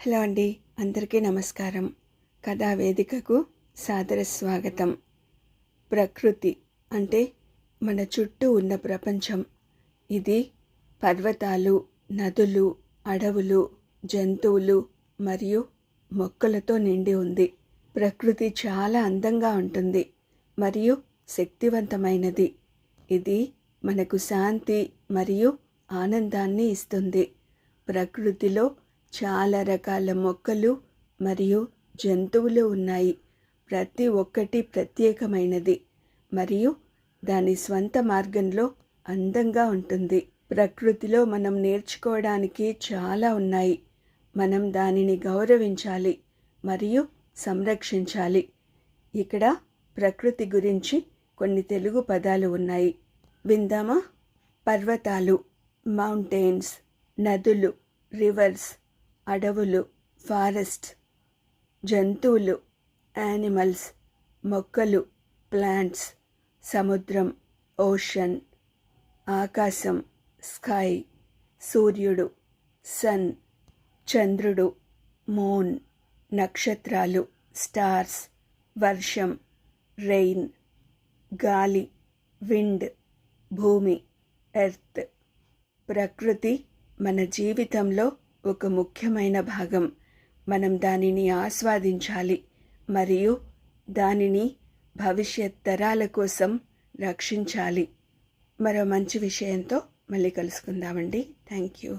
Hello అండి అందరికీ నమస్కారం. కథా వేదికకు సాదర స్వాగతం. ప్రకృతి అంటే మన చుట్టూ ఉన్న ప్రపంచం. ఇది పర్వతాలు నదులు అడవులు జంతువులు మరియు మొక్కలతో నిండి ఉంది. ప్రకృతి చాలా అందంగా ఉంటుంది మరియు శక్తివంతమైనది. ఇది మనకు శాంతి మరియు ఆనందాన్ని ఇస్తుంది. ప్రకృతిలో చాలా రకాల మొక్కలు మరియు జంతువులు ఉన్నాయి. ప్రతి ఒక్కటి ప్రత్యేకమైనది మరియు దాని స్వంత మార్గంలో అందంగా ఉంటుంది. ప్రకృతిలో మనం నేర్చుకోవడానికి చాలా ఉన్నాయి. మనం దానిని గౌరవించాలి మరియు సంరక్షించాలి. ఇక్కడ ప్రకృతి గురించి కొన్ని తెలుగు పదాలు ఉన్నాయి. విందామా? పర్వతాలు మౌంటైన్స్ నదులు రివర్స్ అడవులు ఫారెస్ట్ జంతువులు యానిమల్స్ మొక్కలు ప్లాంట్స్ సముద్రం ఓషన్ ఆకాశం స్కై సూర్యుడు సన్ చంద్రుడు మూన్ నక్షత్రాలు స్టార్స్ వర్షం రెయిన్ గాలి విండ్ భూమి ఎర్త్. ప్రకృతి మన జీవితంలో ఒక ముఖ్యమైన భాగం. మనం దానిని ఆస్వాదించాలి. మరియు దానిని భవిష్యత్ తరాల కోసం రక్షించాలి. మరో మంచి విషయంతో మళ్ళీ కలుసుకుందామండి. Thank you.